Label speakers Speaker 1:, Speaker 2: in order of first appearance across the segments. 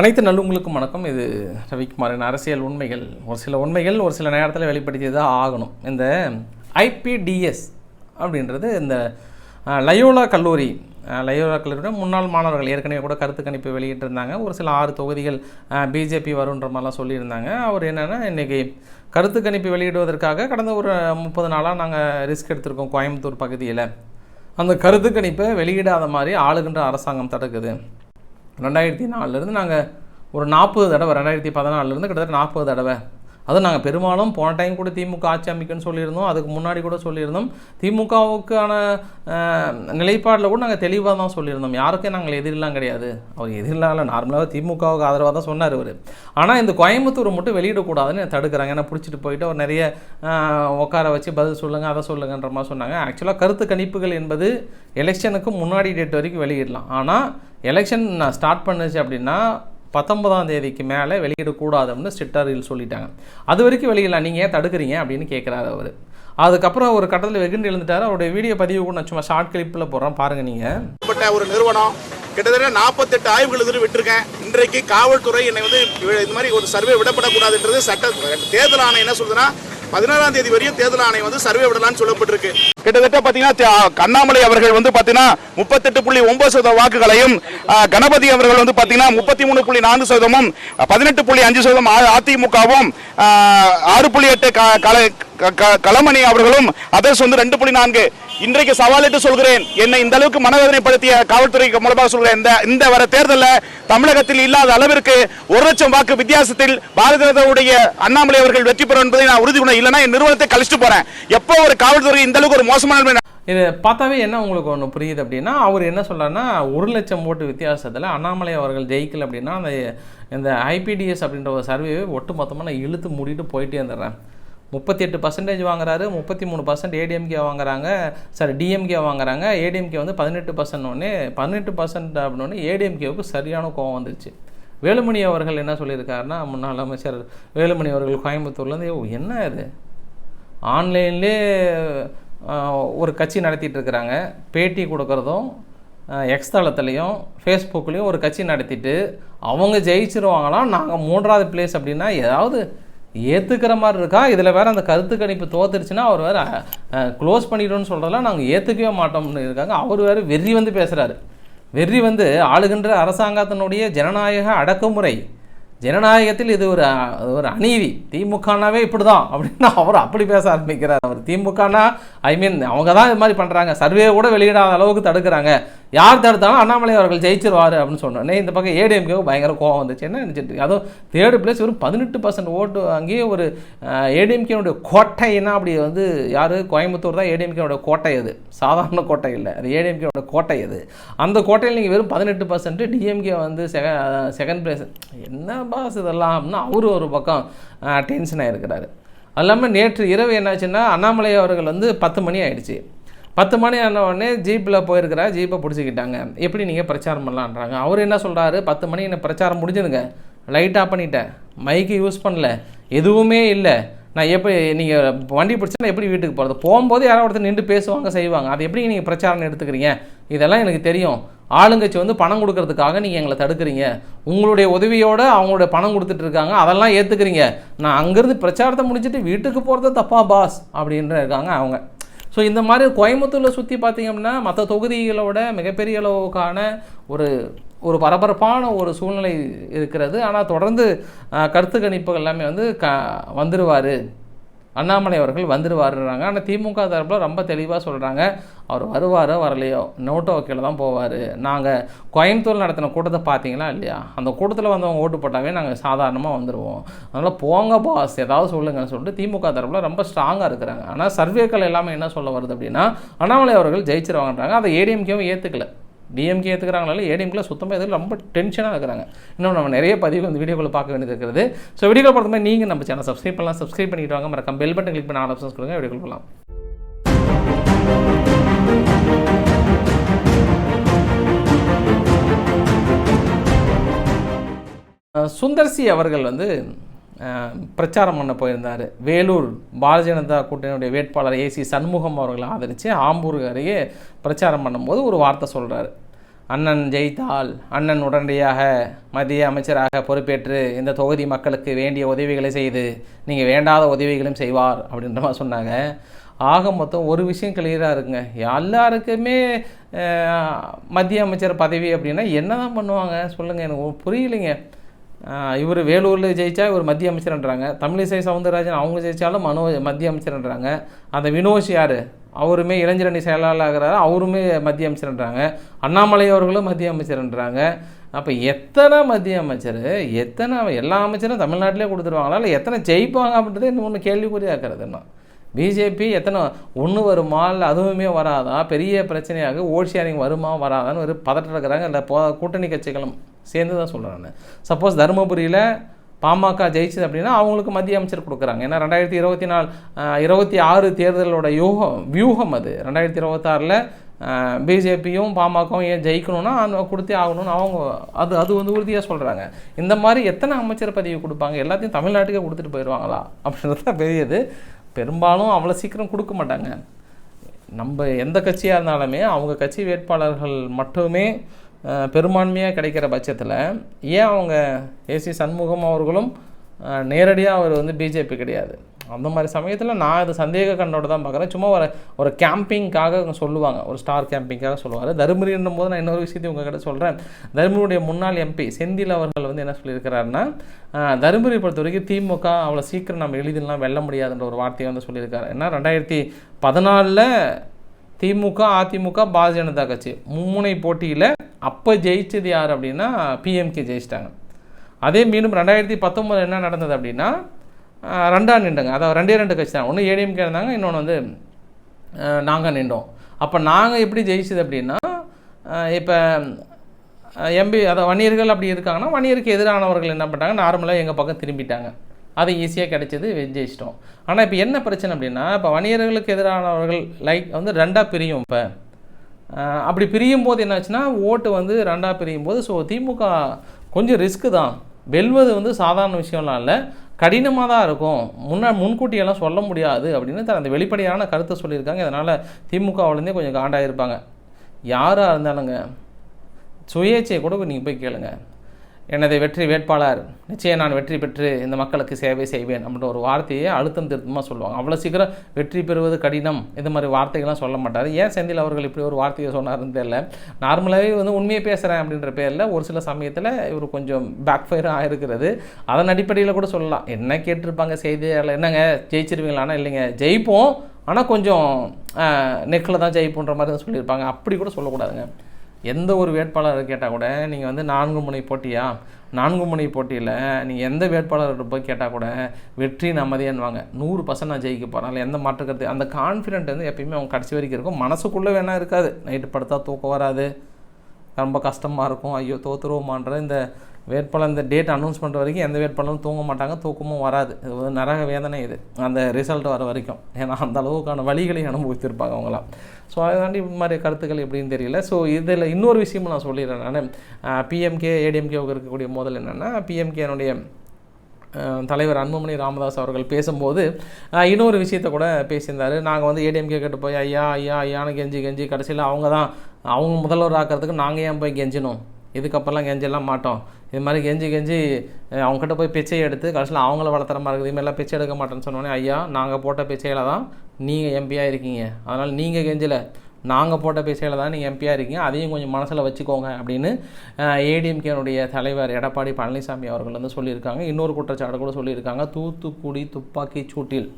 Speaker 1: அனைத்து நல்லுங்களுக்கும் வணக்கம். இது ரவிக்குமாரின் அரசியல் உண்மைகள். ஒரு சில உண்மைகள் ஒரு சில நேரத்தில் வெளிப்படுத்தி தான் ஆகணும். இந்த ஐபிடிஎஸ் அப்படின்றது இந்த லயோலா கல்லூரி லயோலா கல்லூரியோட முன்னாள் மாணவர்கள் ஏற்கனவே கூட கருத்து கணிப்பு வெளியிட்டிருந்தாங்க. ஒரு சில ஆறு தொகுதிகள் பிஜேபி வருன்ற மாதிரிலாம் சொல்லியிருந்தாங்க. அவர் என்னென்னா இன்றைக்கி கருத்து கணிப்பு வெளியிடுவதற்காக கடந்த ஒரு முப்பது நாளாக நாங்கள் ரிஸ்க் எடுத்திருக்கோம் கோயம்புத்தூர் பகுதியில். அந்த கருத்து கணிப்பை வெளியிடாத மாதிரி ஆளுகின்ற அரசாங்கம் தடுக்குது. ரெண்டாயிரத்தி நாலுலேருந்து நாங்கள் ஒரு நாற்பது தடவை ரெண்டாயிரத்தி பதினாலுலேருந்து கிட்டத்தட்ட நாற்பது தடவை அதுவும் நாங்கள் பெரும்பாலும் போன டைம் கூட திமுக ஆட்சி அமைக்குன்னு சொல்லியிருந்தோம். அதுக்கு முன்னாடி கூட சொல்லியிருந்தோம். திமுகவுக்கான நிலைப்பாடில் கூட நாங்கள் தெளிவாக தான் சொல்லியிருந்தோம். யாருக்கும் நாங்கள் எதிரெல்லாம் கிடையாது. அவர் எதிரெல்லாம் இல்லை. நார்மலாக திமுகவுக்கு ஆதரவாக தான் சொன்னார் அவர். ஆனால் இந்த கோயம்புத்தூர் மட்டும் வெளியிடக்கூடாதுன்னு தடுக்கிறாங்க. ஏன்னா பிடிச்சிட்டு போயிட்டு அவர் நிறைய உட்கார வச்சு பதில் சொல்லுங்கள் அதை சொல்லுங்கன்ற மாதிரி சொன்னாங்க. ஆக்சுவலாக கருத்து கணிப்புகள் என்பது எலெக்ஷனுக்கு முன்னாடி டேட் வரைக்கும் வெளியிடலாம். ஆனால் எலெக்ஷன் நான் ஸ்டார்ட் பண்ணுச்சு அப்படின்னா பத்தொன்பதாம் தேதிக்கு மேலே வெளியிடக்கூடாது அப்படின்னு ஸ்ட்ரிக்டாக சொல்லிட்டாங்க. அது வரைக்கும் வெளியிடலாம் நீங்கள் ஏன் தடுக்கிறீங்க அப்படின்னு கேட்குறாரு அவர். அதுக்கப்புறம் ஒரு கட்டத்தில் வெகுண்டு எழுந்துட்டார். அவருடைய வீடியோ பதிவு கூட நான் சும்மா ஷார்ட் கிளிப்பில் போடுறோம் பாருங்கள் நீங்கள்
Speaker 2: பட்ட ஒரு நிறுவனம் கிட்டத்தட்ட நாற்பத்தெட்டு ஆய்வுகள் எதிர்த்து விட்டிருக்கேன். இன்றைக்கு காவல்துறை என்னை வந்து இது மாதிரி ஒரு சர்வே விடப்படக்கூடாதுன்றது சட்ட தேர்தல் ஆணையம் என்ன சொல்லுதுன்னா பதினாறாம் தேதி வரையும் தேர்தல் ஆணையம் வந்து சர்வே விடலாம்னு சொல்லப்பட்டிருக்கு. கிட்டத்தட்ட பாத்தீங்கன்னா கண்ணாமலை அவர்கள் வந்து பாத்தீங்கன்னா முப்பத்தெட்டு புள்ளி ஒன்பது சதவீத வாக்குகளையும் கணபதி அவர்கள் வந்து பாத்தீங்கன்னா முப்பத்தி மூணு புள்ளி நான்கு சதவீதமும் பதினெட்டு புள்ளி அஞ்சு சதவீதம் அதிமுகவும் ஆறு புள்ளி எட்டு களமணி அவர்களும் அதர்ஸ் வந்து ரெண்டு புள்ளி நான்கு. இன்றைக்கு சவாலிட்டு சொல்கிறேன் என்னை இந்த அளவுக்கு மனவேதனைப்படுத்திய காவல்துறை மூலமாக சொல்கிறேன் இந்த இந்த வர தேர்தலில் தமிழகத்தில் இல்லாத அளவிற்கு ஒரு லட்சம் வாக்கு வித்தியாசத்தில் பாரதிய ஜனதாவுடைய அண்ணாமலை அவர்கள் வெற்றி பெறும் என்பதை நான் உறுதி இல்லைன்னா என் நிறுவனத்தை கழிச்சுட்டு போறேன். எப்போ ஒரு காவல்துறை இந்த அளவுக்கு ஒரு மோசமான
Speaker 1: இது பார்த்தாவே என்ன உங்களுக்கு ஒன்று புரியுது அப்படின்னா அவர் என்ன சொல்கிறாருன்னா ஒரு லட்சம் ஓட்டு வித்தியாசத்தில் அண்ணாமலை அவர்கள் ஜெயிக்கல அப்படின்னா அந்த இந்த ஐபிடிஎஸ் அப்படின்ற ஒரு சர்வேவை ஒட்டு மொத்தமாக நான் இழுத்து மூடிட்டு போயிட்டே இருந்துடுறேன். முப்பத்தி எட்டு பர்சன்டேஜ் வாங்குறாரு முப்பத்தி மூணு பர்சன்ட் ஏடிஎம்கே வாங்குறாங்க. சாரி டிஎம்கே வாங்குறாங்க. ஏடிஎம்கே வந்து பதினெட்டு பர்சன்ட் ஒன்று பதினெட்டு பர்சன்ட் அப்படின்னோடனே ஏடிஎம்கேவுக்கு சரியான கோவம் வந்துருச்சு. வேலுமணி அவர்கள் என்ன சொல்லியிருக்காருன்னா முன்னாள் அமைச்சர் வேலுமணி அவர்கள் கோயம்புத்தூர்லேருந்து என்ன இது? ஆன்லைன்லே ஒரு கட்சி நடத்திட்டு இருக்கிறாங்க பேட்டி கொடுக்குறதும் எக்ஸ் தளத்துலேயும் ஃபேஸ்புக்லேயும் ஒரு கட்சி நடத்திட்டு அவங்க ஜெயிச்சிருவாங்களாம் நாங்கள் மூன்றாவது பிளேஸ் அப்படின்னா ஏதாவது ஏற்றுக்கிற மாதிரி இருக்கா? இதில் வேறு அந்த கருத்து கணிப்பு தோத்துருச்சுன்னா அவர் வேற க்ளோஸ் பண்ணிடும்னு சொல்கிறதெல்லாம் நாங்கள் ஏற்றுக்கவே மாட்டோம்னு இருக்காங்க. அவர் வேற வெறி வந்து பேசுகிறாரு வெறி வந்து ஆளுகின்ற அரசாங்கத்தினுடைய ஜனநாயக அடக்குமுறை. ஜனநாயகத்தில் இது ஒரு ஒரு அநீதி. திமுகனாவே இப்படி தான் அப்படின்னு அவர் அப்படி பேச ஆரம்பிக்கிறார். அவர் திமுகனா ஐ மீன் அவங்க தான் இது மாதிரி பண்ணுறாங்க சர்வே கூட வெளியிடாத அளவுக்கு தடுக்கிறாங்க. யார் தடுத்தாலும் அண்ணாமலை அவர்கள் ஜெயிச்சிருவார் அப்படின்னு சொன்னோன்னே இந்த பக்கம் ஏடிஎம்கேவும் பயங்கர கோவம் வந்துச்சு. என்ன நினச்சிட்டு அதுவும் தேர்டு பிளேஸ் வெறும் பதினெட்டு பர்சன்ட் ஓட்டு அங்கேயே ஒரு ஏடிஎம்கேனுடைய கோட்டைன்னா அப்படி வந்து யார்? கோயம்புத்தூர் தான் ஏடிஎம்கேனுடைய கோட்டை அது. சாதாரண கோட்டை இல்லை. அது ஏடிஎம்கேனோட கோட்டை அது. அந்த கோட்டையில் நீங்கள் வெறும் பதினெட்டு பர்சன்ட் டிஎம்கே வந்து செக செகண்ட் பிளேஸ் என்ன பாஸ் இதெல்லாம்? அப்படின்னா அவரு ஒரு பக்கம் டென்ஷன் இருக்கிறாரு அது இல்லாமல் நேற்று இரவு என்னாச்சுன்னா அண்ணாமலை அவர்கள் வந்து பத்து மணி ஆயிடுச்சு. பத்து மணி ஆன உடனே ஜீப்பில் போயிருக்கிறா ஜீப்பை பிடிச்சிக்கிட்டாங்க. எப்படி நீங்கள் பிரச்சாரம் பண்ணலான்றாங்க. அவர் என்ன சொல்கிறாரு பத்து மணி என்ன பிரச்சாரம் முடிஞ்சுதுங்க. லைட் ஆஃப் பண்ணிட்டேன். மைக்கு யூஸ் பண்ணல. எதுவுமே இல்லை. நான் எப்படி நீங்கள் வண்டி பிடிச்சா எப்படி வீட்டுக்கு போகிறது போகும்போது யாரோ ஒருத்தர் நின்று பேசுவாங்க செய்வாங்க. அது எப்படி நீங்கள் பிரச்சாரம் எடுத்துக்கிறீங்க? இதெல்லாம் எனக்கு தெரியும். ஆளுங்கட்சி வந்து பணம் கொடுக்கறதுக்காக நீங்கள் எங்களை தடுக்கிறீங்க. உங்களுடைய உதவியோடு அவங்களுடைய பணம் கொடுத்துட்டு இருக்காங்க. அதெல்லாம் ஏற்றுக்கிறீங்க நான் அங்கேருந்து பிரச்சாரத்தை முடிச்சுட்டு வீட்டுக்கு போகிறது தப்பா பாஸ் அப்படின்ற இருக்காங்க அவங்க. ஸோ இந்த மாதிரி கோயம்புத்தூரில் சுற்றி பார்த்தீங்க அப்படின்னா மற்ற தொகுதிகளோட மிகப்பெரிய அளவுக்கான ஒரு ஒரு பரபரப்பான ஒரு சூழ்நிலை இருக்கிறது. ஆனால் தொடர்ந்து கருத்து கணிப்புகள் எல்லாமே வந்து க வந்துடுவார் அண்ணாமலை அவர்கள் வந்துடுவாருன்றாங்க ஆனால் திமுக தரப்பில் ரொம்ப தெளிவாக சொல்கிறாங்க அவர் வருவாரோ வரலையோ நோட்டோ வக்கீல் தான் போவார். நாங்கள் கோயம்புத்தூர் நடத்தின கூட்டத்தை பார்த்தீங்களா இல்லையா? அந்த கூட்டத்தில் வந்தவங்க ஓட்டு போட்டாவே நாங்கள் சாதாரணமாக வந்துடுவோம் அதனால் போங்க பாஸ் ஏதாவது சொல்லுங்கன்னு சொல்லிட்டு திமுக தரப்பில் ரொம்ப ஸ்ட்ராங்காக இருக்கிறாங்க. ஆனால் சர்வேக்கள் எல்லாமே என்ன சொல்ல வருது அப்படின்னா அண்ணாமலை அவர்கள் ஜெயிச்சிருவாங்கன்றாங்க. அதை ஏடிஎம்கேவும் ஏற்றுக்கலை டிஎம்கே ஏற்றுக்கிறாங்களா ஏடிஎம்கே சுத்தமாக எதுவும் ரொம்ப டென்ஷனாக இருக்கிறாங்க. இன்னும் நம்ம நிறைய பதிவு இந்த வீடியோக்குள்ள பார்க்க வேண்டியது இருக்கிறது ஸோ வீடியோ பார்த்த மாதிரி நீங்கள் நம்ம சேனல் சப்ஸ்கிரைப் பண்ணலாம். சப்ஸ்கிரைப் பண்ணிட்டு வாங்க. மறக்காம பெல் பட்டன் கிளிக் பண்ண ஆல் ஆப்ஷன்ஸ் கொடுங்க. வீடியோ போகலாம் சுந்தர்சி அவர்கள் வந்து பிரச்சாரம் பண்ண போயிருந்தார். வேலூர் பாரதிய ஜனதா கூட்டணியுடைய வேட்பாளர் ஏசி சண்முகம் அவர்களை ஆதரித்து ஆம்பூருக்கு அருகே பிரச்சாரம் பண்ணும்போது ஒரு வார்த்தை சொல்கிறாரு அண்ணன் ஜெயித்தால் அண்ணன் உடனடியாக மத்திய அமைச்சராக பொறுப்பேற்று இந்த தொகுதி மக்களுக்கு வேண்டிய உதவிகளை செய்து நீங்கள் வேண்டாத உதவிகளும் செய்வார் அப்படின்ற மாதிரி சொன்னாங்க. ஆக மொத்தம் ஒரு விஷயம் கிளியராக இருக்குங்க. எல்லாருக்குமே மத்திய அமைச்சர் பதவி அப்படின்னா என்ன தான் பண்ணுவாங்க? சொல்லுங்கள் எனக்கு புரியலைங்க. இவர் வேலூரில் ஜெயிச்சா இவர் மத்திய அமைச்சர்ன்றாங்க. தமிழிசை சவுந்தரராஜன் அவங்க ஜெயித்தாலும் மனோ மத்திய அமைச்சர்ன்றாங்க. அந்த வினோஷ் யார்? அவருமே இளைஞரணி செயலாளராகிறாரு. அவருமே மத்திய அமைச்சர்ன்றாங்க. அண்ணாமலை அவர்களும் மத்திய அமைச்சர்ன்றாங்க. அப்போ எத்தனை மத்திய அமைச்சர்? எத்தனை எல்லா அமைச்சரும் தமிழ்நாட்டிலே கொடுத்துருவாங்களா? இல்லை எத்தனை ஜெயிப்பாங்க அப்படின்றத இன்னும் ஒன்று கேள்விக்குறியாக இருக்கிறது இன்னும் பிஜேபி எத்தனை ஒன்று வருமா? இல்லை அதுவுமே வராதா? பெரிய பிரச்சனையாக ஓட் ஷேரிங் வருமா? வராதான்னு ஒரு பதட்டம் இருக்கிறாங்க. இல்லை போ கூட்டணி கட்சிகளும். சேர்ந்து தான் சொல்கிறேன் நான். சப்போஸ் தருமபுரியில் பாமக ஜெயிச்சது அப்படின்னா அவங்களுக்கு மத்திய அமைச்சர் கொடுக்குறாங்க. ஏன்னா ரெண்டாயிரத்தி இருபத்தி நாலு இருபத்தி ஆறு தேர்தலோட யூகம் வியூகம் அது. ரெண்டாயிரத்தி இருபத்தாறில் பிஜேபியும் பாமகவும் ஏன் ஜெயிக்கணும்னா அந்த கொடுத்தே ஆகணும்னு அவங்க அது அது வந்து உறுதியாக சொல்கிறாங்க இந்த மாதிரி எத்தனை அமைச்சர் பதவி கொடுப்பாங்க? எல்லாத்தையும் தமிழ்நாட்டுக்கே கொடுத்துட்டு போயிடுவாங்களா அப்படின்றது தான் பெரியது. பெரும்பாலும் அவ்வளோ சீக்கிரம் கொடுக்க மாட்டாங்க. நம்ம எந்த கட்சியாக இருந்தாலுமே அவங்க கட்சி வேட்பாளர்கள் மட்டுமே பெரும்பான்மையாக கிடைக்கிற பட்சத்தில் ஏன் அவங்க ஏசி சண்முகம் அவர்களும் நேரடியாக அவர் வந்து பிஜேபி கிடையாது? அந்த மாதிரி சமயத்தில் நான் இது சந்தேக கண்ணோட தான் பார்க்குறேன் சும்மா ஒரு ஒரு கேம்பிங்காக அவங்க சொல்லுவாங்க. ஒரு ஸ்டார் கேம்பிங்காக சொல்லுவார். தருமபுரின்னும் போது நான் இன்னொரு விஷயத்தையும் உங்ககிட்ட சொல்கிறேன் தருமபுரியுடைய முன்னாள் எம்பி செந்தில் அவர்கள் வந்து என்ன சொல்லியிருக்கிறாருன்னா ஆஹ், தருமபுரி பொறுத்த வரைக்கும் திமுக அவ்வளோ சீக்கிரம் நம்ம எளிதிலாம் வெல்ல முடியாதுன்ற ஒரு வார்த்தையை வந்து சொல்லியிருக்காரு. ஏன்னா ரெண்டாயிரத்தி பதினாலில் திமுக அதிமுக பாரதிய ஜனதா கட்சி. மும்முனை போட்டியில் அப்போ ஜெயிச்சது யார் அப்படின்னா பிஎம்கே ஜெயிச்சிட்டாங்க. அதே மீண்டும் ரெண்டாயிரத்தி பத்தொம்போது என்ன நடந்தது அப்படின்னா ரெண்டாக நின்றுங்க. அதாவது ரெண்டே ரெண்டு கட்சி தான். ஒன்று ஏடிஎம்கே இருந்தாங்க இன்னொன்று வந்து நாங்கள் நின்றோம். அப்போ நாங்கள் எப்படி ஜெயிச்சது அப்படின்னா இப்போ எம்பி அதாவது வணிகர்கள் அப்படி இருக்காங்கன்னா வணிகருக்கு எதிரானவர்கள் என்ன பண்ணிட்டாங்க நார்மலாக எங்கள் பக்கம் திரும்பிட்டாங்க. அது ஈஸியாக கிடைச்சது ஜெயிச்சிட்டோம் ஆனால் இப்போ என்ன பிரச்சனை அப்படின்னா இப்போ வணிகர்களுக்கு எதிரானவர்கள் லைக் வந்து ரெண்டாக பிரியும் இப்போ. அப்படி பிரியும் போது என்னாச்சுன்னா ஓட்டு வந்து ரெண்டாக பிரியும் போது ஸோ திமுக கொஞ்சம் ரிஸ்க்கு தான். வெல்வது வந்து சாதாரண விஷயம்லாம் இல்லை. கடினமாக தான் இருக்கும். முன்ன முன்கூட்டியெல்லாம் சொல்ல முடியாது அப்படின்னு தன் அந்த வெளிப்படையான கருத்தை சொல்லியிருக்காங்க. அதனால் திமுகவிலேருந்தே கொஞ்சம் காண்டாயிருப்பாங்க. யாராக இருந்தாலுங்க சுயேச்சையை கூட நீங்கள் போய் கேளுங்கள் எனது வெற்றி வேட்பாளர் நிச்சயம் நான் வெற்றி பெற்று இந்த மக்களுக்கு சேவை செய்வேன் அப்படின்ற ஒரு வார்த்தையை அழுத்தம் திருத்தமாக சொல்லுவாங்க. அவ்வளோ சீக்கிரம் வெற்றி பெறுவது கடினம் இந்த மாதிரி வார்த்தைகள்லாம் சொல்ல மாட்டார். ஏன் செந்தில் அவர்கள் இப்படி ஒரு வார்த்தையை சொன்னார்னு தெரியல. நார்மலாகவே வந்து உண்மையை பேசுகிறேன் அப்படின்ற பேரில் ஒரு சில சமயத்தில் இவர் கொஞ்சம் பேக் ஃபயர் ஆகிருக்கிறது அதன் அடிப்படையில் கூட சொல்லலாம். என்ன கேட்டிருப்பாங்க செய்தியாளர்? என்னங்க ஜெயிச்சிருவீங்களானா இல்லைங்க. ஜெயிப்போம் ஆனால் கொஞ்சம் நெக்கில் தான் ஜெயிப்புன்ற மாதிரி தான் சொல்லியிருப்பாங்க. அப்படி கூட சொல்லக்கூடாதுங்க. எந்த ஒரு வேட்பாளர் கேட்டால் கூட நீங்கள் வந்து நான்கு முனை போட்டியா? நான்கு முனை போட்டியில் நீங்கள் எந்த வேட்பாளர்கிட்ட போய் கேட்டால் கூட வெற்றி நம்மதேன்வாங்க நூறு பர்சன்ட் நான் ஜெயிக்க போகிறேன் அதில் எந்த மாற்றுக்கிறது அந்த கான்ஃபிடென்ட் வந்து எப்பயுமே அவங்க கடைசி வரைக்கும் இருக்கும். மனசுக்குள்ளே வேணால் இருக்காது. நைட்டு படுத்தா தூக்கம் வராது. ரொம்ப கஷ்டமாக இருக்கும். ஐயோ தோத்துருவோமான்ற இந்த வேட்பாளர் இந்த டேட் அனௌன்ஸ் பண்ணுற வரைக்கும் எந்த வேட்பாளரும் தூங்க மாட்டாங்க தூக்கமும் வராது. இது நரக வேதனை இது. அந்த ரிசல்ட் வர வரைக்கும். ஏன்னா அந்த அளவுக்கான வழிகளை அனுபவித்திருப்பாங்க அவங்களாம் ஸோ அதுதாண்டி இது மாதிரி கருத்துக்கள் எப்படின்னு தெரியல. ஸோ இதில் இன்னொரு விஷயமும் நான் சொல்லிடுறேன் நான். பிஎம்கே ஏடிஎம்கேவுக்கு இருக்கக்கூடிய மோதல் என்னென்னா பிஎம்கேனுடைய தலைவர் அன்புமணி ராமதாஸ் அவர்கள் பேசும்போது இன்னொரு விஷயத்த கூட பேசியிருந்தார். நாங்கள் வந்து ஏடிஎம்கே கிட்ட போய் ஐயா ஐயா ஐயான்னு கெஞ்சி கெஞ்சி கடைசியில் அவங்க தான் அவங்க முதல்வர் ஆக்கிறதுக்கு நாங்கள் ஏன் போய் கெஞ்சினோம்? இதுக்கப்புறம்லாம் கெஞ்செல்லாம் மாட்டோம். இது மாதிரி கெஞ்சி கெஞ்சி அவங்ககிட்ட போய் பிச்சை எடுத்து கடைசியில் அவங்கள வளர்த்துற மாதிரி இருக்குது. இதுமாதிரிலாம் பிச்சை எடுக்க மாட்டேன்னு சொன்னோன்னே ஐயா நாங்கள் போட்ட பிச்சையில் தான் நீங்கள் எம்பியாக இருக்கீங்க. அதனால் நீங்கள் கெஞ்சலை. நாங்கள் போட்ட பேசையில் தான் நீங்கள் எம்பியாக இருக்கீங்க. அதையும் கொஞ்சம் மனசில் வச்சுக்கோங்க அப்படின்னு ஏடிஎம்கேனுடைய தலைவர் எடப்பாடி பழனிசாமி அவர்கள் வந்து சொல்லியிருக்காங்க. இன்னொரு குற்றச்சாட்டு கூட சொல்லியிருக்காங்க. தூத்துக்குடி துப்பாக்கி சூட்டில்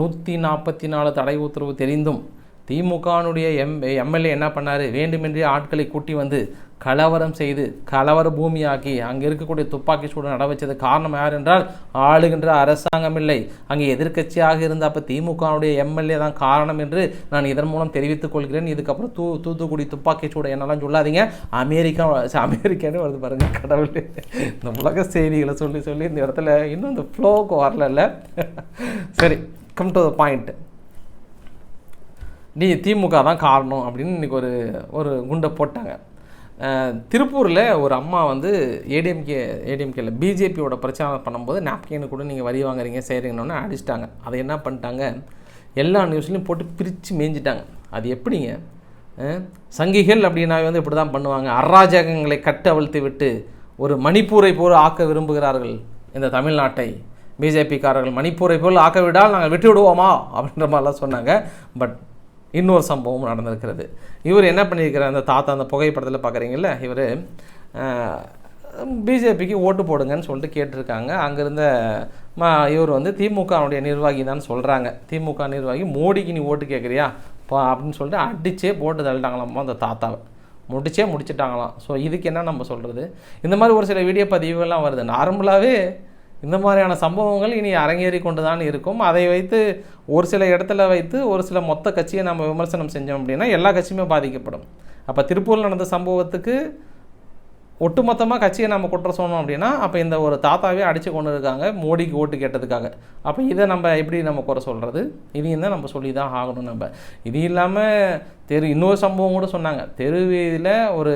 Speaker 1: நூற்றி நாற்பத்தி நாலு தடை உத்தரவு தெரிந்தும் திமுகனுடைய எம் எம்எல்ஏ என்ன பண்ணார்? வேண்டுமென்றே ஆட்களை கூட்டி வந்து கலவரம் செய்து கலவர பூமியாக்கி அங்கே இருக்கக்கூடிய துப்பாக்கி சூடு நட வச்சது காரணம் யார் என்றால் ஆளுகின்ற அரசாங்கம் இல்லை அங்கே எதிர்க்கட்சியாக இருந்த அப்போ திமுகனுடைய எம்எல்ஏ தான் காரணம் என்று நான் இதன் மூலம் தெரிவித்துக் கொள்கிறேன். இதுக்கப்புறம் தூ தூத்துக்குடி துப்பாக்கி சூடு என்னெல்லாம் சொல்லாதீங்க. அமெரிக்கா அமெரிக்கான்னு வருது பாருங்க கடவுள். இந்த உலக செய்திகளை சொல்லி சொல்லி இந்த இடத்துல இன்னும் இந்த ஃப்ளோவுக்கு வரல சரி கம் டு த பாயிண்ட் நீ திமுக தான் காரணம் அப்படின்னு இன்றைக்கி ஒரு ஒரு குண்டை போட்டாங்க. திருப்பூரில் ஒரு அம்மா வந்து ஏடிஎம்கே ஏடிஎம்கேல பிஜேபியோட பிரச்சாரம் பண்ணும்போது நாப்கின்னு கூட நீங்கள் வரி வாங்குறீங்க செய்கிறீங்கன்னு அடிச்சிட்டாங்க. அதை என்ன பண்ணிட்டாங்க? எல்லா நியூஸ்லையும் போட்டு பிரித்து மேய்ஞ்சிட்டாங்க. அது எப்படிங்க? சங்கிகள் அப்படின்னாவே வந்து இப்படி தான் பண்ணுவாங்க. அராஜகங்களை கட்டு அவிழ்த்து விட்டு ஒரு மணிப்பூரை போல் ஆக்க விரும்புகிறார்கள் இந்த தமிழ்நாட்டை. பிஜேபிக்காரர்கள் மணிப்பூரை போல் ஆக்க விடால் நாங்கள் விட்டு விடுவோமா அப்படின்ற மாதிரிலாம் சொன்னாங்க. பட் இன்னொரு சம்பவம் நடந்திருக்கிறது. இவர் என்ன பண்ணியிருக்கிறார்? அந்த தாத்தா அந்த புகைப்படத்தில் பார்க்குறீங்கள இவர் பிஜேபிக்கு ஓட்டு போடுங்கன்னு சொல்லிட்டு கேட்டிருக்காங்க. அங்கேருந்த மா இவர் வந்து திமுகவுடைய நிர்வாகி தான் சொல்கிறாங்க திமுக நிர்வாகி மோடிக்கு நீ ஓட்டு கேட்குறியா பா அப்படின்னு சொல்லிட்டு அடிச்சே போட்டு தள்ளிட்டாங்களாம்மா அந்த தாத்தாவை. முடிச்சே முடிச்சிட்டாங்களாம். ஸோ இதுக்கு என்ன நம்ம சொல்கிறது இந்த மாதிரி ஒரு சில வீடியோ பதிவுகள்லாம் வருது. நார்மலாகவே இந்த மாதிரியான சம்பவங்கள் இனி அரங்கேறி கொண்டு தான் இருக்கும். அதை வைத்து ஒரு சில இடத்துல வைத்து ஒரு சில மொத்த கட்சியை நம்ம விமர்சனம் செஞ்சோம் அப்படின்னா எல்லா கட்சியுமே பாதிக்கப்படும். அப்போ திருப்பூரில் நடந்த சம்பவத்துக்கு ஒட்டுமொத்தமாக கட்சியை நம்ம குற்றம் சொன்னோம் அப்படின்னா அப்போ இந்த ஒரு தாத்தாவே அடித்து கொண்டு இருக்காங்க மோடிக்கு ஓட்டு கேட்டதுக்காக. அப்போ இதை நம்ம எப்படி நம்ம குறை சொல்கிறது இதையும் தான் நம்ம சொல்லி தான் ஆகணும் நம்ம. இது இல்லாமல் தெரு இன்னொரு சம்பவம் கூட சொன்னாங்க. தெருவியில் ஒரு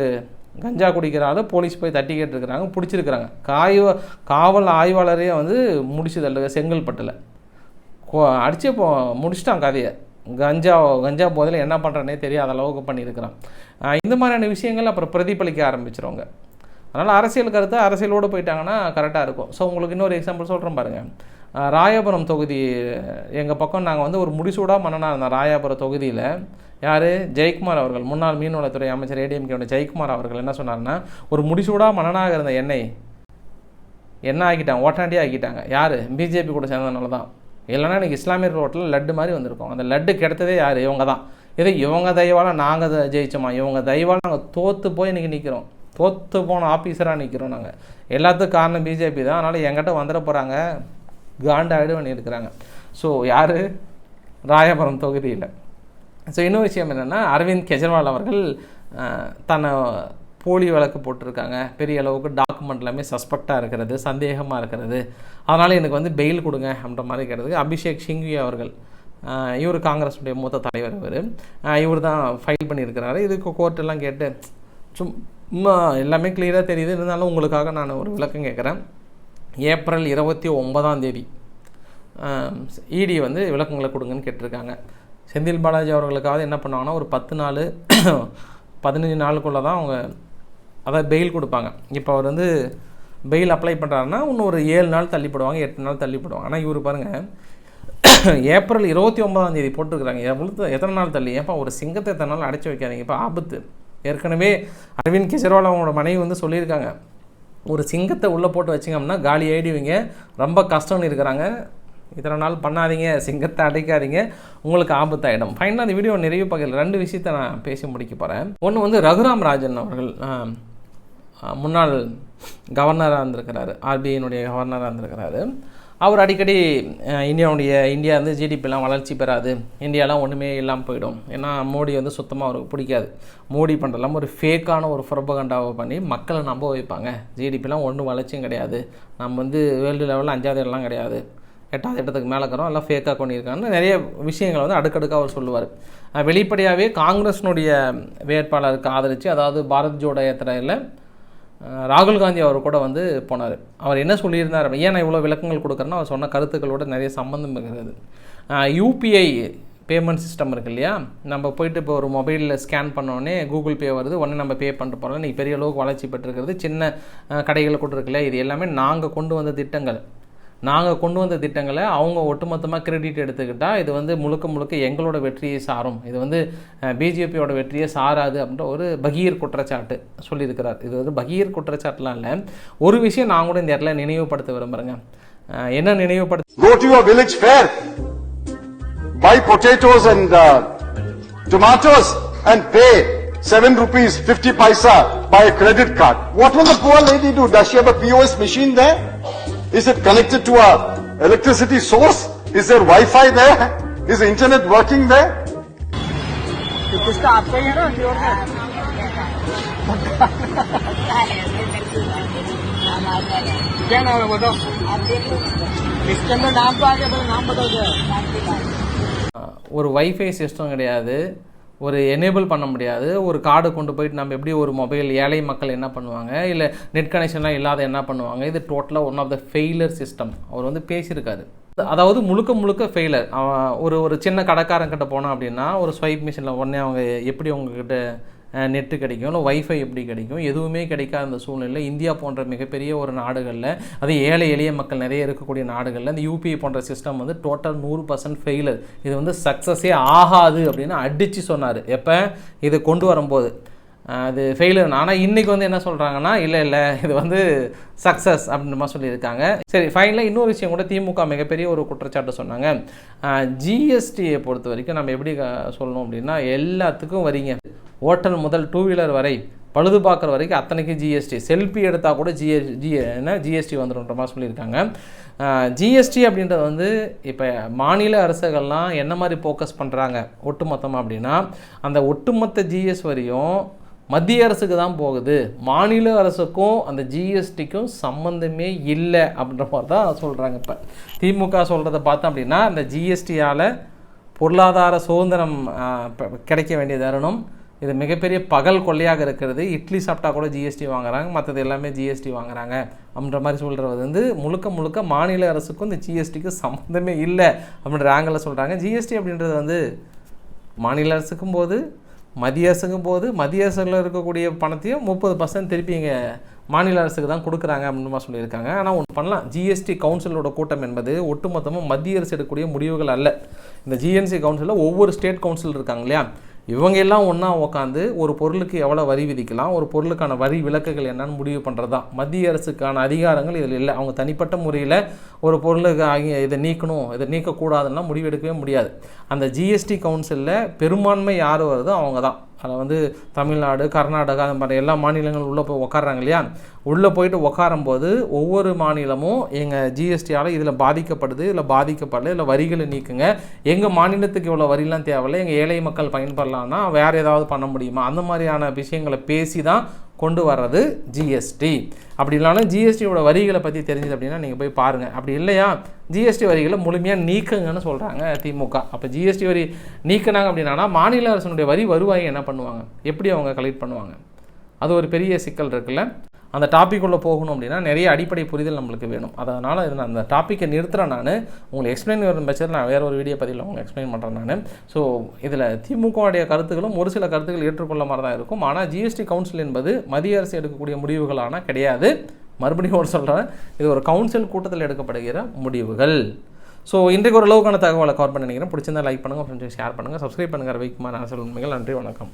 Speaker 1: கஞ்சா குடிக்கிற ஆளு போலீஸ் போய் தட்டி கேட்டுருக்குறாங்க பிடிச்சிருக்கிறாங்க. காய்வ காவல் ஆய்வாளரே வந்து முடிச்சு தள்ளுங்க செங்கல்பட்டில் அடித்து போ முடிச்சிட்டான் கதையை. கஞ்சா கஞ்சா போதில் என்ன பண்ணுறனே தெரியாத அளவுக்கு பண்ணியிருக்கிறான். இந்த மாதிரியான விஷயங்கள் அப்புறம் பிரதிபலிக்க ஆரம்பிச்சிருவாங்க. அதனால் அரசியல் கருத்து அரசியலோடு போயிட்டாங்கன்னா கரெக்டாக இருக்கும். ஸோ உங்களுக்கு இன்னொரு எக்ஸாம்பிள் சொல்கிறேன் பாருங்கள் ராயபுரம் தொகுதி எங்கள் பக்கம் நாங்கள் வந்து ஒரு முடிசூடா மன்னனாக இருந்தோம் ராயபுரம் தொகுதியில். யார்? ஜெயக்குமார் அவர்கள். முன்னாள் மீன்வளத்துறை அமைச்சர் ஏடிஎம்கேவுடைய ஜெயக்குமார் அவர்கள் என்ன சொன்னார்னா ஒரு முடிசூடாக மன்னனாக இருந்த என்னை என்ன ஆக்கிட்டாங்க? ஓட்டாண்டி ஆக்கிட்டாங்க. யார்? பிஜேபி கூட சேர்ந்ததுனால தான் இல்லைன்னா இன்றைக்கி இஸ்லாமியர் ரோட்டில் லட்டு மாதிரி வந்திருக்கோம். அந்த லட்டு கிடைத்ததே யார்? இவங்க தான் இதை இவங்க தயவால் நாங்கள் ஜெயிச்சோமா? இவங்க தயவால் நாங்கள் தோற்று போய் இன்றைக்கி நிற்கிறோம் தோற்று போன ஆஃபீஸராக நிற்கிறோம் நாங்கள் எல்லாத்துக்கும் காரணம் பிஜேபி தான். அதனால் எங்கிட்ட வந்துட போகிறாங்க காண்டாயிடு பண்ணியிருக்கிறாங்க ஸோ யார்? ராயபுரம் தொகுதியில். ஸோ இன்னொரு விஷயம் என்னென்னா அரவிந்த் கெஜ்ரிவால் அவர்கள் தன்னை போலி வழக்கு போட்டிருக்காங்க. பெரிய அளவுக்கு டாக்குமெண்ட் எல்லாமே சஸ்பெக்டாக இருக்கிறது சந்தேகமாக இருக்கிறது. அதனால் எனக்கு வந்து பெயில் கொடுங்க அப்படின்ற மாதிரி கேட்டதுக்கு அபிஷேக் சிங்வி அவர்கள் இவர் காங்கிரஸுடைய மூத்த தலைவர் இவர். இவர் தான் ஃபைல் பண்ணியிருக்கிறாரு. இதுக்கு கோர்ட்டெல்லாம் கேட்டு சும்மா எல்லாமே கிளியராக தெரியுது. இருந்தாலும் உங்களுக்காக நான் ஒரு விளக்கம் கேட்குறேன். ஏப்ரல் இருபத்தி ஒன்பதாம் தேதி இடி வந்து விளக்கங்களை கொடுங்கன்னு கேட்டிருக்காங்க. செந்தில் பாலாஜி அவர்களுக்காவது என்ன பண்ணுவாங்கன்னா ஒரு பத்து நாள் பதினஞ்சு நாளுக்குள்ளே தான் அவங்க அதாவது பெயில் கொடுப்பாங்க. இப்போ அவர் வந்து பெயில் அப்ளை பண்ணுறாருன்னா இன்னும் ஒரு ஏழு நாள் தள்ளிப்படுவாங்க எட்டு நாள் தள்ளிப்படுவாங்க. ஆனால் இவர் பாருங்கள் ஏப்ரல் இருபத்தி ஒன்பதாம் தேதி போட்டிருக்கிறாங்க. எவ்வளோ எத்தனை நாள் தள்ளி? ஏப்பா ஒரு சிங்கத்தை எத்தனை நாள் அடைச்சி வைக்காதீங்க? இப்போ ஆபத்து. ஏற்கனவே அரவிந்த் கெஜ்ரிவால் அவங்களோட மனைவி வந்து சொல்லியிருக்காங்க. ஒரு சிங்கத்தை உள்ளே போட்டு வச்சிங்கம்னா காலி ஆகிடுவீங்க ரொம்ப கஷ்டம்னு இருக்கிறாங்க. இத்தனை நாள் பண்ணாதீங்க சிங்கத்தை அடைக்காதீங்க உங்களுக்கு ஆபத்தாயிடும். ஃபைனலாக அந்த வீடியோ நிறைவு பகையில் ரெண்டு விஷயத்தை நான் பேசி முடிக்க போகிறேன் ஒன்று வந்து ரகுராம் ராஜன் அவர்கள் முன்னாள் கவர்னராக இருந்திருக்கிறாரு. ஆர்பிஐனுடைய கவர்னராக இருந்திருக்கிறாரு. அவர் அடிக்கடி இந்தியாவுடைய இந்தியா வந்து ஜிடிபிலாம் வளர்ச்சி பெறாது. இந்தியாலாம் ஒன்றுமே இல்லாமல் போயிடும். ஏன்னா மோடி வந்து சுத்தமாக அவருக்கு பிடிக்காது. மோடி பண்ணுறலாம் ஒரு ஃபேக்கான ஒரு புரபகண்டாவை பண்ணி மக்களை நம்ப வைப்பாங்க. ஜிடிபிலாம் ஒன்றும் வளர்ச்சியும் கிடையாது. நம்ம வந்து வேர்ல்டு லெவலில் அஞ்சாவது இடம்லாம் கிடையாது. எட்டாவது இடத்துக்கு மேலே இருக்கிறோம் எல்லாம் ஃபேக்காக பண்ணியிருக்காங்கன்னு நிறைய விஷயங்களை வந்து அடுக்கடுக்காக அவர் சொல்லுவார். வெளிப்படையாகவே காங்கிரஸினுடைய வேட்பாளருக்கு ஆதரித்து அதாவது பாரத் ஜோட யாத்திரையில் ராகுல் காந்தி அவர் கூட வந்து போனார். அவர் என்ன சொல்லியிருந்தார் ஏன் நான் இவ்வளோ விளக்கங்கள் கொடுக்குறேன்னா அவர் சொன்ன கருத்துக்களோட நிறைய சம்மந்தம் இருக்கிறது. யூபிஐ பேமெண்ட் சிஸ்டம் இருக்கு இல்லையா? நம்ம போயிட்டு இப்போ ஒரு மொபைலில் ஸ்கேன் பண்ணோடனே கூகுள் பே வருது உடனே நம்ம பே பண்ணிட்டு போகிறோம் இன்றைக்கி பெரிய அளவுக்கு வளர்ச்சி பெற்றிருக்கிறது. சின்ன அஹ், கடைகள் கூட இருக்குல்ல இது எல்லாமே நாங்கள் கொண்டு வந்த திட்டங்கள். நாங்கள் கொண்டு வந்த திட்டங்களை அவங்க ஒட்டுமொத்தமாக கிரெடிட் எடுத்துக்கிட்டால் இது வந்து முழுக்க முழுக்க எங்களோட வெற்றியை சாரும் இது வந்து பிஜேபியோட வெற்றியை சாராது அப்படின்ற ஒரு பகீர் குற்றச்சாட்டு சொல்லியிருக்கிறார் இது வந்து பகீர் குற்றச்சாட்டுலாம் இல்லை ஒரு விஷயம் நான் கூட இந்த இடத்துல நினைவுபடுத்த விரும்புகிறேங்க என்ன நினைவுபடுத்த
Speaker 3: Go to your village fair, buy potatoes and uh, tomatoes and pay 7 rupees 50 paisa by a credit card. What will the poor lady do? Does she have a POS machine there? Is it connected to a electricity source? Is there Wi-Fi there? Is the internet working there?
Speaker 4: कुछ तो आपका ही है ना sure है क्या नाम है बताओ इसके अंदर नाम तो आ गया पहले नाम बताओ क्या है
Speaker 1: ஒரு வைஃபை சிஸ்டம் கிடையாது ஒரு எனேபிள் பண்ண முடியாது. ஒரு கார்டு கொண்டு போயிட்டு நம்ம எப்படி ஒரு மொபைல் ஏழை மக்கள் என்ன பண்ணுவாங்க? இல்லை நெட் கனெக்ஷன்லாம் இல்லாத என்ன பண்ணுவாங்க? இது டோட்டலாக one of the failure system அவர் வந்து பேசியிருக்காரு. அதாவது முழுக்க முழுக்க ஃபெயிலர் அவன் ஒரு ஒரு சின்ன கடைக்காரங்கிட்ட போனோம் போனான் அப்படின்னா ஒரு ஸ்வைப் மிஷினில் உடனே அவங்க எப்படி உங்ககிட்ட நெட்டு கிடைக்கும். இல்லை வைஃபை எப்படி கிடைக்கும்? எதுவுமே கிடைக்காத அந்த சூழ்நிலை இந்தியா போன்ற மிகப்பெரிய ஒரு நாடுகளில் அது ஏழை எளிய மக்கள் நிறைய இருக்கக்கூடிய நாடுகளில் இந்த யூபிஐ போன்ற சிஸ்டம் வந்து டோட்டல் நூறு பர்சன்ட் ஃபெயிலர் இது வந்து சக்ஸஸே ஆகாது அப்படின்னு அடித்து சொன்னார். எப்போ? இதை கொண்டு வரும்போது. அது ஃபெயிலர் ஆனால் இன்றைக்கி வந்து என்ன சொல்கிறாங்கன்னா இல்லை இல்லை இது வந்து சக்ஸஸ் அப்படின்ற மாதிரி சொல்லியிருக்காங்க. சரி ஃபைனலாக இன்னொரு விஷயம் கூட திமுக மிகப்பெரிய ஒரு குற்றச்சாட்டு சொன்னாங்க. ஜிஎஸ்டியை பொறுத்த வரைக்கும் நம்ம எப்படி சொல்லணும் அப்படின்னா எல்லாத்துக்கும் வரீங்க ஹோட்டல் முதல் டூ வீலர் வரை பழுது பார்க்குற வரைக்கும் அத்தனைக்கும் ஜிஎஸ்டி செல்ஃபி எடுத்தால் கூட ஜிஎஸ் ஜி என்ன ஜிஎஸ்டி வந்துடும்ன்ற மாதிரி சொல்லியிருக்காங்க. ஜிஎஸ்டி அப்படின்றது வந்து இப்போ மாநில அரசுகள்லாம் என்ன மாதிரி ஃபோக்கஸ் பண்ணுறாங்க ஒட்டுமொத்தமாக அப்படின்னா அந்த ஒட்டுமொத்த ஜிஎஸ் வரியும் மத்திய அரசுக்கு தான் போகுது. மாநில அரசுக்கும் அந்த ஜிஎஸ்டிக்கும் சம்மந்தமே இல்லை அப்படின்ற மாதிரி தான் சொல்கிறாங்க இப்போ. திமுக சொல்கிறத பார்த்தோம் அப்படின்னா அந்த ஜிஎஸ்டியால் பொருளாதார சுதந்திரம் கிடைக்க வேண்டிய தருணம் இது மிகப்பெரிய பகல் கொள்ளையாக இருக்கிறது. இட்லி சாப்பிட்டா கூட ஜிஎஸ்டி வாங்குறாங்க. மற்றது எல்லாமே ஜிஎஸ்டி வாங்குறாங்க அப்படின்ற மாதிரி சொல்கிறது வந்து முழுக்க முழுக்க மாநில அரசுக்கும் இந்த ஜிஎஸ்டிக்கும் சம்மந்தமே இல்லை அப்படின்ற ஆங்கிளில் சொல்கிறாங்க ஜிஎஸ்டி அப்படின்றது வந்து மாநில அரசுக்கும் போது மத்திய போது மத்திய அரசில் இருக்கக்கூடிய பணத்தையும் முப்பது பர்சன்ட் திருப்பி இங்கே மாநில அரசுக்கு தான் கொடுக்குறாங்க அப்படின்னு சொல்லியிருக்காங்க. ஆனால் ஒன்று பண்ணலாம். ஜிஎஸ்டி கவுன்சிலோட கூட்டம் என்பது ஒட்டுமொத்தமாக மத்திய அரசு எடுக்கக்கூடிய முடிவுகள் அல்ல. இந்த ஜிஎன்சி கவுன்சிலில் ஒவ்வொரு ஸ்டேட் கவுன்சில் இருக்காங்க இல்லையா? இவங்க எல்லாம் ஒன்றா உட்காந்து ஒரு பொருளுக்கு எவ்வளோ வரி விதிக்கலாம் ஒரு பொருளுக்கான வரி விலக்குகள் என்னன்னு முடிவு பண்ணுறது தான் மத்திய அரசுக்கான அதிகாரங்கள் இதில் இல்லை. அவங்க தனிப்பட்ட முறையில் ஒரு பொருளுக்கு ஆகிய இதை நீக்கணும் இதை நீக்கக்கூடாதுன்னா முடிவு எடுக்கவே முடியாது. அந்த ஜிஎஸ்டி கவுன்சிலில் பெரும்பான்மை யார் வருதோ அவங்க தான் அதில் வந்து தமிழ்நாடு கர்நாடகா அந்த மாதிரி எல்லா மாநிலங்களும் உள்ளே போய் உட்கார்றாங்க இல்லையா? உள்ளே போயிட்டு உக்காரும்போது ஒவ்வொரு மாநிலமும் எங்கள் ஜிஎஸ்டியால் இதில் பாதிக்கப்படுது இதில் பாதிக்கப்படல இல்லை வரிகளை நீக்குங்க. எங்கள் மாநிலத்துக்கு இவ்வளோ வரிலாம் தேவையில்லை எங்கள் ஏழை மக்கள் பயன்படலாம்னா வேறு ஏதாவது பண்ண முடியுமா? அந்த மாதிரியான விஷயங்களை பேசி தான் கொண்டு வர்றது ஜிஎஸ்டி அப்படி இல்லைனா ஜிஎஸ்டியோட வரிகளை பற்றி தெரிஞ்சது அப்படின்னா நீங்கள் போய் பாருங்கள் அப்படி இல்லையா? ஜிஎஸ்டி வரிகளை முழுமையாக நீக்குங்கன்னு சொல்கிறாங்க திமுக. அப்போ ஜிஎஸ்டி வரி நீக்கினாங்க அப்படின்னா மாநில அரசினுடைய வரி வருவாயை என்ன பண்ணுவாங்க? எப்படி அவங்க கலெக்ட் பண்ணுவாங்க? அது ஒரு பெரிய சிக்கல் இருக்குல்ல. அந்த டாபிக் உள்ளே போகணும் அப்படின்னா நிறைய அடிப்படை புரிதல் நம்மளுக்கு வேணும். அதனால் இது அந்த டாப்பிக்கை நிறுத்துகிறேன் நான். உங்களுக்கு எக்ஸ்பிளைன் வரும் பட்சத்தில் நான் வேறு ஒரு வீடியோ பதிவில் உங்களுக்கு எக்ஸ்பிளைன் பண்ணுறேன் நான். ஸோ இதில் திமுகவுடைய கருத்துக்களும் ஒரு சில கருத்துக்கள் ஏற்றுக்கொள்ள மாதிரி தான் இருக்கும் ஆனால் ஜிஎஸ்டி கவுன்சில் என்பது மத்திய அரசு எடுக்கக்கூடிய முடிவுகளான கிடையாது. மறுபடியும் ஒரு சொல்கிறேன் இது ஒரு கவுன்சில் கூட்டத்தில் எடுக்கப்படுகிற முடிவுகள். ஸோ இன்றைக்கு ஒரு அளவுக்கான தகவலை கவர் பண்ணி நினைக்கிறேன். பிடிச்சிருந்தா லைக் பண்ணுங்கள் ஃப்ரெண்ட்ஸ் ஷேர் பண்ணுங்கள் சப்ஸ்கிரைப் பண்ணுங்கள் ரவிக்குமார் நான் உண்மைகள். நன்றி வணக்கம்.